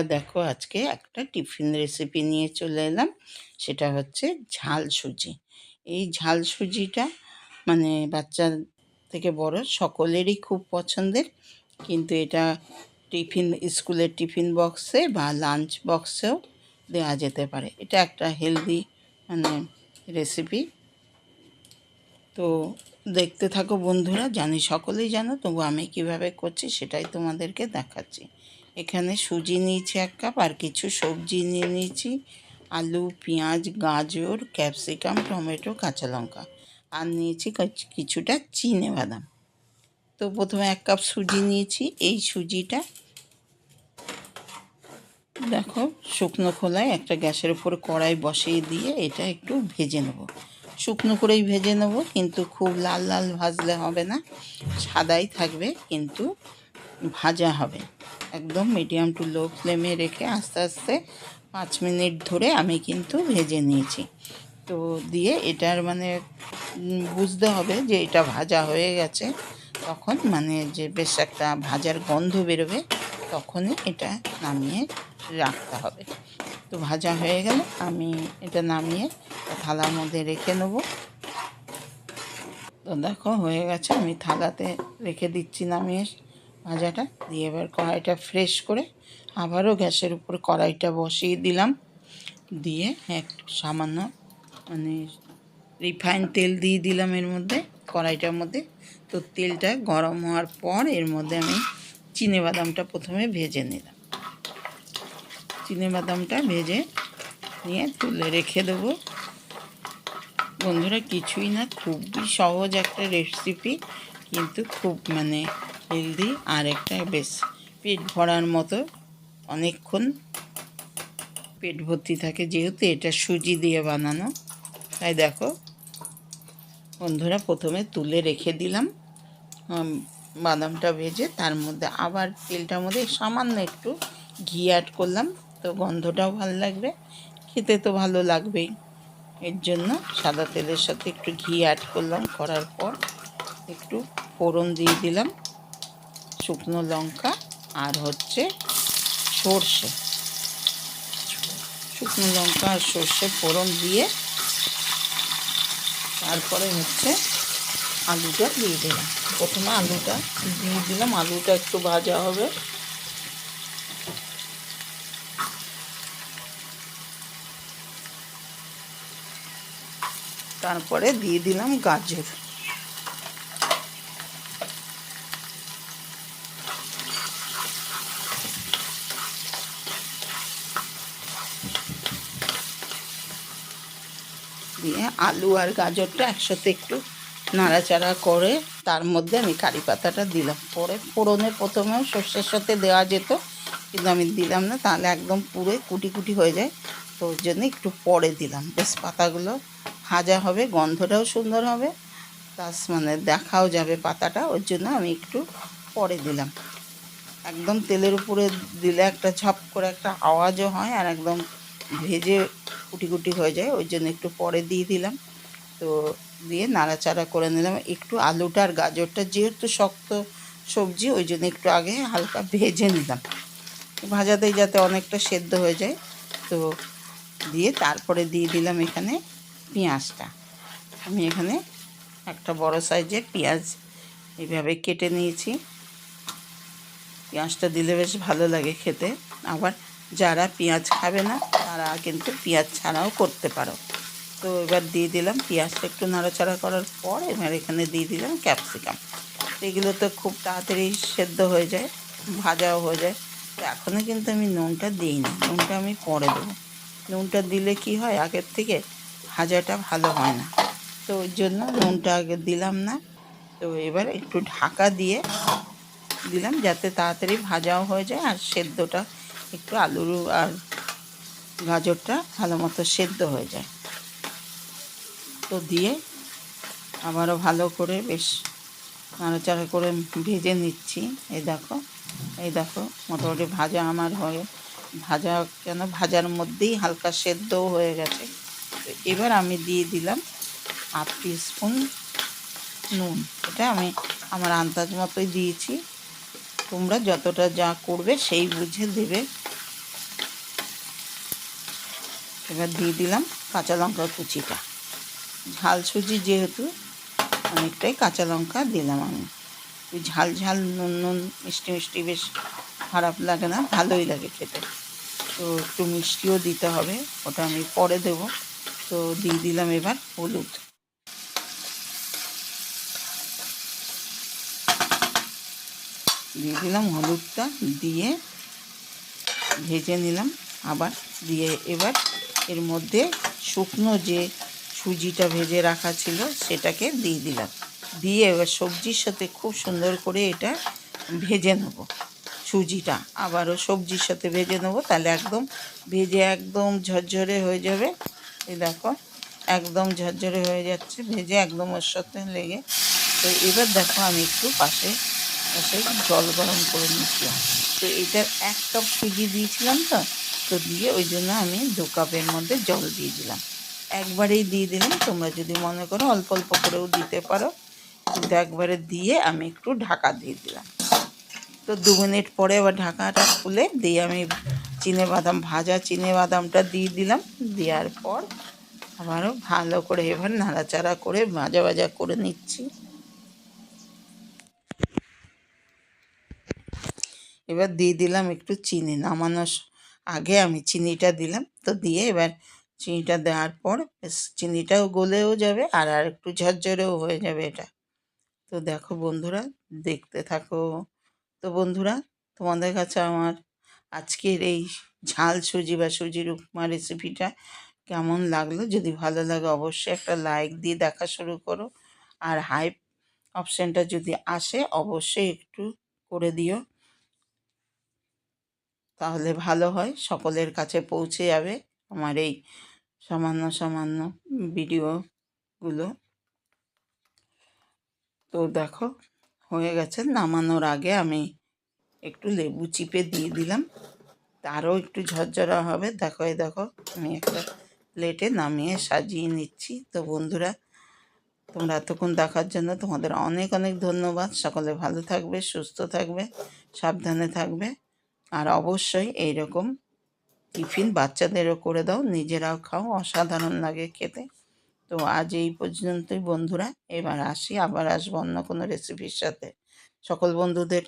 বন্ধুরা, দেখো আজকে একটা টিফিন রেসিপি নিয়ে চলে এলাম। সেটা হচ্ছে ঝাল সুজি। এই ঝাল সুজিটা মানে বাচ্চা থেকে বড় সকলেরই খুব পছন্দের। কিন্তু এটা টিফিন, স্কুলের টিফিন বক্সে বা লাঞ্চ বক্সেও দেওয়া যেতে পারে। এটা একটা হেলদি মানে রেসিপি তো দেখতে থাকো বন্ধুরা, জানি সকলেই জানো, তবু আমি কীভাবে করছি সেটাই তোমাদেরকে দেখাচ্ছি। এখানে সুজি নিয়েছি এক কাপ, আর কিছু সবজি নিয়ে নিয়েছি। আলু, পেঁয়াজ, গাজর, ক্যাপসিকাম, টমেটো, কাঁচা লঙ্কা। আর নিয়েছি কিছু- কিছুটা চিনে বাদাম। তো প্রথমে এক কাপ সুজি নিয়েছি। এই সুজিটা দেখো, শুকনো খোলায় একটা গ্যাসের উপর কড়াই বসিয়ে দিয়ে এটা একটু ভেজে নেব। শুকনো করেই ভেজে নেব, কিন্তু খুব লাল লাল ভাজলে হবে না। সাদাই থাকবে, কিন্তু ভাজা হবে। একদম মিডিয়াম টু লো ফ্লেমে রেখে আস্তে আস্তে পাঁচ মিনিট ধরে আমি কিন্তু ভেজে নিয়েছি। তো দিয়ে এটার মানে বুঝতে হবে যে এটা ভাজা হয়ে গেছে। তখন মানে যে বেশ একটা ভাজার গন্ধ বেরোবে, তখনই এটা নামিয়ে রাখতে হবে। তো ভাজা হয়ে গেলে আমি এটা নামিয়ে থালার মধ্যে রেখে নেব। তো দেখো হয়ে গেছে, আমি থালাতে রেখে দিচ্ছি নামিয়ে। ভাজাটা দিয়ে এবার কড়াইটা ফ্রেশ করে আবারও গ্যাসের উপর কড়াইটা বসিয়ে দিলাম। দিয়ে একটু সামান্য মানে রিফাইন তেল দিয়ে দিলাম এর মধ্যে, কড়াইটার মধ্যে। তো তেলটা গরম হওয়ার পর এর মধ্যে আমি বাদামটা প্রথমে ভেজে নিলাম। বাদামটা ভেজে নিয়ে তুলে রেখে দেবো। বন্ধুরা কিছুই না, খুবই সহজ একটা রেসিপি কিন্তু খুব মানে হেলদি আর একটা বেশ পেট ভরার মতো অনেকক্ষণ পেট ভর্তি থাকে, যেহেতু এটা সুজি দিয়ে বানানো। তাই দেখো, বন্ধুরা প্রথমে তুলে রেখে দিলাম বাদামটা ভেজে তার মধ্যে আবার তেলটার মধ্যে সামান্য একটু ঘি অ্যাড করলাম, তো গন্ধটাও ভালো লাগবে, খেতে তো ভালো লাগবেই। এর জন্য সাদা তেলের সাথে একটু ঘি অ্যাড করলাম, করার পর একটু ফোড়ন দিয়ে দিলাম। শুকনো লঙ্কা আর হচ্ছে সর্ষে। শুকনো লঙ্কা আর সর্ষে ফোড়ন দিয়ে তারপরে হচ্ছে আলুটা দিয়ে দিলাম। প্রথমে আলুটা দিয়ে দিলাম, আলুটা একটু ভাজা হবে। তারপরে দিয়ে দিলাম গাজর। দিয়ে আলু আর গাজরটা একসাথে একটু নাড়াচাড়া করে, তার মধ্যে আমি কারি পাতাটা দিলাম। পরে ফোড়নে প্রথমেও সর্ষের সাথে দেওয়া যেত, কিন্তু আমি দিলাম না, তাহলে একদম পুরো কুটি কুটি হয়ে যায়। তো ওর জন্য একটু পরে দিলাম। বেশ পাতাগুলো ভাজা হবে, গন্ধটাও সুন্দর হবে প্লাস মানে দেখাও যাবে পাতাটা, ওর জন্য আমি একটু পরে দিলাম। একদম তেলের উপরে দিলে একটা ঝপ করে একটা আওয়াজও হয় আর একদম ভেজে কুটি কুটি হয়ে যায়, ওই জন্য একটু পরে দিয়ে দিলাম। তো দিয়ে নাড়াচাড়া করে নিলাম। একটু আলুটা আর গাজরটা যেহেতু শক্ত সবজি, ওই জন্য একটু আগে হালকা ভেজে নিলাম। ভাজাতেই যাতে অনেকটা সেদ্ধ হয়ে যায়। তো দিয়ে তারপরে দিয়ে দিলাম এখানে পেঁয়াজটা। আমি এখানে একটা বড় সাইজের পেঁয়াজ এইভাবে কেটে নিয়েছি। পেঁয়াজটা দিলে বেশ ভালো লাগে খেতে। আবার যারা পেঁয়াজ খাবে না তারা কিন্তু পেঁয়াজ ছাড়াও করতে পারো। তো এবার দিয়ে দিলাম পেঁয়াজটা একটু নাড়াচাড়া করার পর এবার এখানে দিয়ে দিলাম ক্যাপসিকাম। এগুলো তো খুব তাড়াতাড়ি সেদ্ধ হয়ে যায়, ভাজাও হয়ে যায়। তো এখনও কিন্তু আমি নুনটা দিই না নুনটা আমি পরে দেবো। নুনটা দিলে কি হয়, আগের থেকে ভাজাটা ভালো হয় না। তো ওই জন্য নুনটা আগে দিলাম না। তো এবার একটু ঢাকা দিয়ে দিলাম যাতে তাড়াতাড়ি ভাজাও হয়ে যায় আর সেদ্ধটা একটু আলুর আর গাজরটা ভালো মতো সেদ্ধ হয়ে যায়। তো দিয়ে আবারও ভালো করে বেশ নাড়াচাড়া করে ভেজে নিচ্ছি। এই দেখো এই দেখো, মোটামুটি ভাজা আমার হয়ে, ভাজা কেন? ভাজার মধ্যেই হালকা সেদ্ধও হয়ে গেছে। তো এবার আমি দিয়ে দিলাম হাফ স্পুন নুন। এটা আমি আমার আন্দাজ মতোই দিয়েছি। তোমরা যতটা যা করবে সেই বুঝে দেবে। এবার দিয়ে দিলাম কাঁচা লঙ্কা কুচিটা। ঝাল সুজি যেহেতু, অনেকটাই কাঁচা লঙ্কা দিলাম আমি। ওই ঝাল ঝাল, নুন নুন, মিষ্টি মিষ্টি বেশ খারাপ লাগে না, ভালোই লাগে খেতে। তো একটু মিষ্টিও দিতে হবে, ওটা আমি পরে দেবো। তো দিয়ে দিলাম এবার হলুদ। দিয়ে দিলাম হলুদটা, দিয়ে ভেজে নিলাম আবার। দিয়ে এবার এর মধ্যে শুকনো যে সুজিটা ভেজে রাখা ছিল, সেটাকে দিয়ে দিলাম। দিয়ে এবার সবজির সাথে খুব সুন্দর করে এটা ভেজে নেব, সুজিটা। আবারও সবজির সাথে ভেজে নেব, তাহলে একদম ভেজে একদম ঝরঝরে হয়ে যাবে। এই দেখো, একদম ঝরঝরে হয়ে যাচ্ছে, ভেজে একদম ওর সাথে লেগে। তো এবার দেখো আমি একটু পাশে পাশে জল গরম করে নিচ্ছিলাম তো এটার এক কাপ সুজি দিয়েছিলাম তো তো দিয়ে ওই জন্য আমি দু কাপের মধ্যে জল দিয়ে দিলাম। একবারেই দিয়ে দিলাম, তোমরা যদি মনে করো অল্প অল্প করেও দিতে পারো, কিন্তু একবারে দিয়ে আমি একটু ঢাকা দিয়ে দিলাম। তো দু মিনিট পরে আবার ঢাকাটা খুলে দিয়ে আমি চিনে বাদাম, ভাজা চিনে বাদামটা দিয়ে দিলাম। দেওয়ার পর আবারও ভালো করে এবার নাড়াচাড়া করে ভাজা ভাজা করে নিচ্ছি। এবার দিয়ে দিলাম একটু চিনি, নামানোর আগে আমি চিনিটা দিলাম। তো দিয়ে এবার চিনিটা দেওয়ার পর চিনিটাও গলেও যাবে আর আর একটু ঝরঝরেও হয়ে যাবে এটা। তো দেখো বন্ধুরা, দেখতে থাকো। তো বন্ধুরা, তোমাদের কাছে আমার আজকের এই ঝাল সুজি বা সুজির উপমা রেসিপিটা কেমন লাগল? যদি ভালো লাগে অবশ্যই একটা লাইক দিয়ে দেখা শুরু করো। আর হাইপ অপশানটা যদি আসে, অবশ্যই একটু করে দিও। তাহলে ভালো হয়, সকলের কাছে পৌঁছে যাবে আমার এই সামান্য সামান্য ভিডিওগুলো। তো দেখো, হয়ে গেছে, নামানোর আগে আমি একটু লেবু চিপে দিয়ে দিলাম। আরও একটু ঝরঝরা হবে, দেখো, এই দেখো, আমি একটা প্লেটে নামিয়ে সাজিয়ে নিচ্ছি। তো বন্ধুরা, তোমরা এতক্ষণ দেখার জন্য তোমাদের অনেক অনেক ধন্যবাদ। সকলে ভালো থাকবে, সুস্থ থাকবে, সাবধানে থাকবে। আর অবশ্যই এইরকম টিফিন বাচ্চাদেরও করে দাও, নিজেরাও খাও, অসাধারণ লাগে খেতে। তো আজ এই পর্যন্তই বন্ধুরা, এবার আসি, আবার আসব অন্য কোনো রেসিপির সাথে। সকল বন্ধুদের